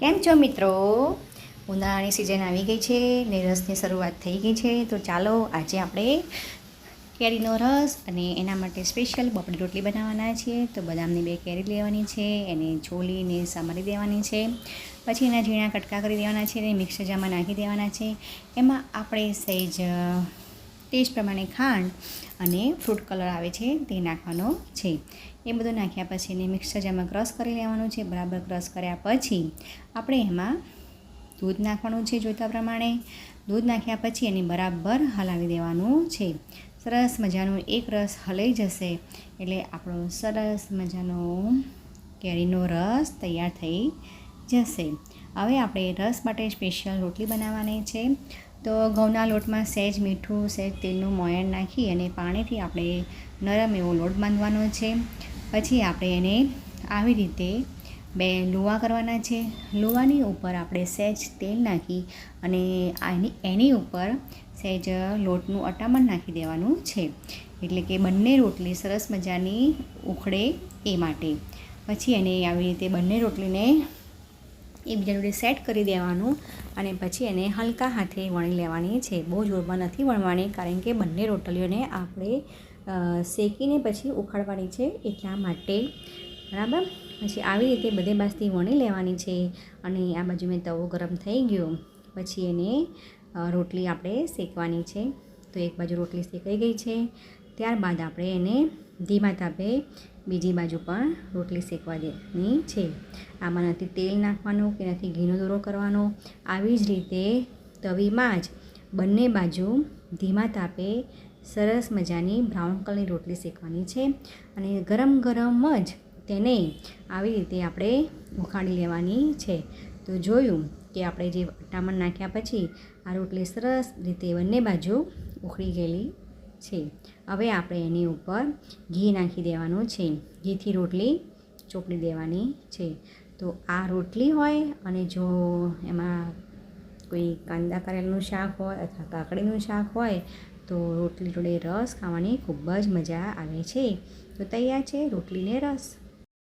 કેમ છો મિત્રો? ઉનાળાની સિઝન આવી ગઈ છે ને રસની શરૂઆત થઈ ગઈ છે, તો ચાલો આજે આપણે કેરીનો રસ અને એના માટે સ્પેશિયલ બપડી રોટલી બનાવવાના છીએ. તો બદામની બે કેરી લેવાની છે, એને છોલીને સમારી દેવાની છે, પછી એના ઝીણા કટકા કરી દેવાના છે અને મિક્સર જારમાં નાખી દેવાના છે. એમાં આપણે સહેજ ટેસ્ટ પ્રમાણે ખાંડ અને ફ્રૂટ કલર આવે છે તે નાખવાનો છે. એ બધું નાખ્યા પછી એને મિક્સર જારમાં ક્રશ કરી લેવાનું છે. બરાબર ક્રશ કર્યા પછી આપણે એમાં દૂધ નાખવાનું છે જોઈતા પ્રમાણે. દૂધ નાખ્યા પછી એને બરાબર હલાવી દેવાનું છે. સરસ મજાનું એક રસ હલાઈ જશે. એટલે આપણો સરસ મજાનો કેરીનો રસ તૈયાર થઈ જશે. હવે આપણે રસ માટે સ્પેશિયલ રોટલી બનાવવાની છે. તો ઘઉંના લોટમાં સહેજ મીઠું સહેજ તેલનું મોયણ નાખી અને પાણીથી આપણે નરમ એવો લોટ બાંધવાનો છે. પછી આપણે એને આવી રીતે બે લુવા કરવાના છે. લુવાની ઉપર આપણે સહેજ તેલ નાખી અને એની ઉપર સહેજ લોટનું અટામણ નાખી દેવાનું છે. એટલે કે બંને રોટલી સરસ મજાની ઉખડે એ માટે. પછી એને આવી રીતે બંને રોટલીને એકબીજા જોડે સેટ કરી દેવાનું અને પછી એને હલકા હાથે વણી લેવાની છે. બહુ જોરમાં નથી વણવાની, કારણ કે બંને રોટલીઓને આપણે શેકીને પછી ઉખાડવાની છે એટલા માટે. બરાબર? પછી આવી રીતે બધે બાજુથી વણી લેવાની છે અને આ બાજુ મેં તવો ગરમ થઈ ગયો. પછી એને રોટલી આપણે શેકવાની છે. તો એક બાજુ રોટલી શેકાઈ ગઈ છે. ત્યારબાદ આપણે એને ધીમા તાપે બીજી બાજુ પણ રોટલી શેકવા દેવાની છે. આમાં નથી તેલ નાખવાનું કે નથી ઘીનો દોરો કરવાનો. આવી જ રીતે તવીમાં જ બંને બાજુ ધીમા તાપે સરસ મજાની બ્રાઉન કલરની રોટલી શેકવાની છે અને ગરમ ગરમ જ તેને આવી રીતે આપણે ઉખાડી લેવાની છે. તો જોયું કે આપણે જે ટામણ નાખ્યા પછી આ રોટલી સરસ રીતે બંને બાજુ ઉખડી ગયેલી છે. હવે આપણે એની ઉપર ઘી નાખી દેવાનું છે. ઘીથી રોટલી ચોપડી દેવાની છે. તો આ રોટલી હોય અને જો એમાં કોઈ કાંદા કરેલનું શાક હોય અથવા કાકડીનું શાક હોય, તો રોટલી જોડે રસ ખાવાની ખૂબ જ મજા આવે છે. તો તૈયાર છે રોટલીને રસ.